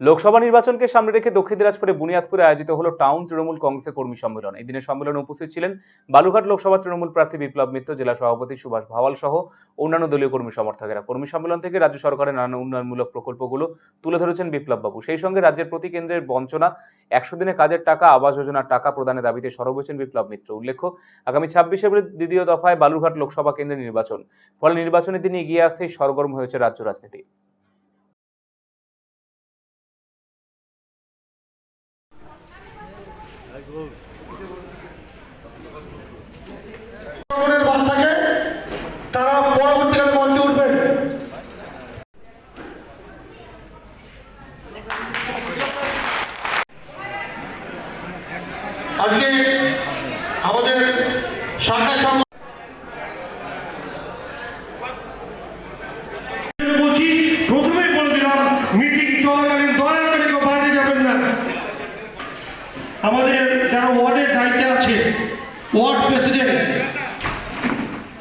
লোকসভা নির্বাচনকে সামনে রেখে দক্ষিণ দিনাজপুরে বুনিয়াদপুরে আয়োজিত হলো টাউন তৃণমূল কংগ্রেসের কর্মী সম্মেলন। এই দিনের সম্মেলনে উপস্থিত ছিলেন বালুঘাট লোকসভা তৃণমূল প্রার্থী বিপ্লব মিত্র, জেলা সভাপতি সুভাষ ভাওয়াল সহ অন্যান্য দলীয় কর্মী সমর্থকেরা। কর্মী সম্মেলন থেকে রাজ্য সরকারের নানান উন্নয়নমূলক প্রকল্পগুলো তুলে ধরেছেন বিপ্লব বাবু সেই সঙ্গে রাজ্যের প্রতি কেন্দ্রের বঞ্চনা, একশো দিনে কাজের টাকা, আবাস যোজনার টাকা প্রদানের দাবিতে সরব হয়েছেন বিপ্লব মিত্র। উল্লেখ্য, আগামী ছাব্বিশে এপ্রিল দ্বিতীয় দফায় বালুরঘাট লোকসভা কেন্দ্রের নির্বাচন। ফলে নির্বাচনের দিনে এগিয়ে আসতেই সরগরম হয়েছে রাজ্য রাজনীতি। তারা পরবর্তীকালে মঞ্চে উঠবেন আজকে আমাদের শাখা আমাদের যারা ওয়ার্ডের দায়িত্বে আছে ওয়ার্ড প্রেসিডেন্ট